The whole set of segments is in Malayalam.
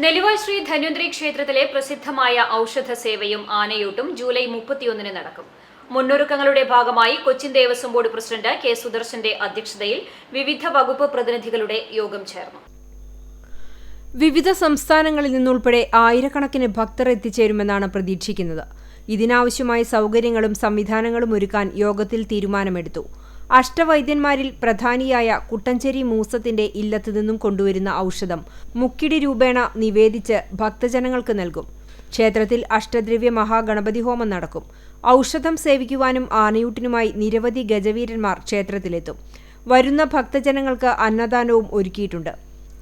നെല്ലിവായ് ശ്രീ ധന്വന്തരി ക്ഷേത്രത്തിലെ പ്രസിദ്ധമായ ഔഷധ സേവയും ആനയൂട്ടും ജൂലൈ മുപ്പത്തിയൊന്നിന് നടക്കും. മുന്നൊരുക്കങ്ങളുടെ ഭാഗമായി Cochin Devaswom board president K സുദർശന്റെ അധ്യക്ഷതയിൽ വിവിധ വകുപ്പ് പ്രതിനിധികളുടെ യോഗം ചേർന്നു. വിവിധ സംസ്ഥാനങ്ങളിൽ നിന്നുൾപ്പെടെ ആയിരക്കണക്കിന് ഭക്തർ എത്തിച്ചേരുമെന്നാണ് പ്രതീക്ഷിക്കുന്നത്. ഇതിനാവശ്യമായ സൗകര്യങ്ങളും സംവിധാനങ്ങളും ഒരുക്കാൻ യോഗത്തിൽ തീരുമാനമെടുത്തു. അഷ്ടവൈദ്യന്മാരിൽ പ്രധാനിയായ കുട്ടഞ്ചേരി മൂസത്തിന്റെ ഇല്ലത്തു നിന്നും കൊണ്ടുവരുന്ന ഔഷധം മുക്കിടി രൂപേണ നിവേദിച്ച് ഭക്തജനങ്ങൾക്ക് നൽകും. ക്ഷേത്രത്തിൽ അഷ്ടദ്രവ്യ മഹാഗണപതി ഹോമം നടക്കും. ഔഷധം സേവിക്കുവാനും ആനയൂട്ടിനുമായി നിരവധി ഗജവീരന്മാർ ക്ഷേത്രത്തിലെത്തും. വരുന്ന ഭക്തജനങ്ങൾക്ക് അന്നദാനവും ഒരുക്കിയിട്ടുണ്ട്.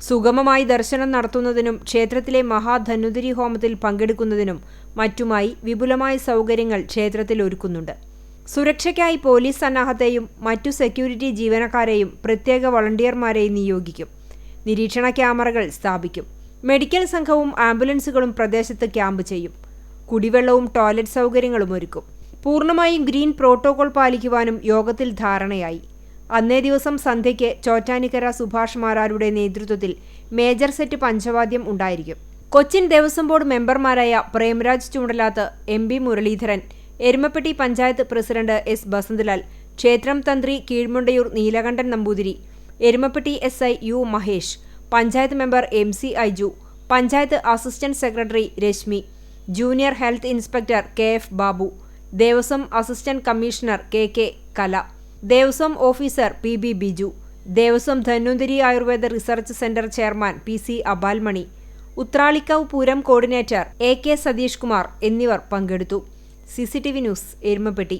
സുഗമമായി ദർശനം നടത്തുന്നതിനും ക്ഷേത്രത്തിലെ മഹാധനുതിരി ഹോമത്തിൽ പങ്കെടുക്കുന്നതിനും മറ്റുമായി വിപുലമായ സൗകര്യങ്ങൾ ക്ഷേത്രത്തിൽ ഒരുക്കുന്നുണ്ട്. സുരക്ഷയ്ക്കായി പോലീസ് സന്നാഹത്തെയും മറ്റു സെക്യൂരിറ്റി ജീവനക്കാരെയും പ്രത്യേക വളണ്ടിയർമാരെയും നിയോഗിക്കും. നിരീക്ഷണ ക്യാമറകൾ സ്ഥാപിക്കും. മെഡിക്കൽ സംഘവും ആംബുലൻസുകളും പ്രദേശത്ത് ക്യാമ്പ് ചെയ്യും. കുടിവെള്ളവും ടോയ്ലറ്റ് സൗകര്യങ്ങളും ഒരുക്കും. പൂർണമായും ഗ്രീൻ പ്രോട്ടോകോൾ പാലിക്കുവാനും യോഗത്തിൽ ധാരണയായി. അന്നേ ദിവസം സന്ധ്യയ്ക്ക് ചോറ്റാനിക്കര സുഭാഷ് മാരാരുടെ നേതൃത്വത്തിൽ മേജർ സെറ്റ് പഞ്ചവാദ്യം ഉണ്ടായിരിക്കും. കൊച്ചിൻ ദേവസ്വം ബോർഡ് മെമ്പർമാരായ Premraj Choondalath M P Muraleedharan Erumapetty panchayat president S Basanthalal ക്ഷേത്രം തന്ത്രി Keezhmundayur Neelakandan Namboothiri Erumapetty S I U Mahesh panchayat member M C Aiju panchayat assistant secretary Reshmi junior health inspector K F Babu Devaswom assistant commissioner K K Kala Devaswom officer P B Biju Devaswom Dhanwantari Ayurveda research centre chairman P C Abalmani Uthralikavu Pooram coordinator A K Satheesh Kumar എന്നിവർ പങ്കെടുത്തു. C C T V news Erumapetty.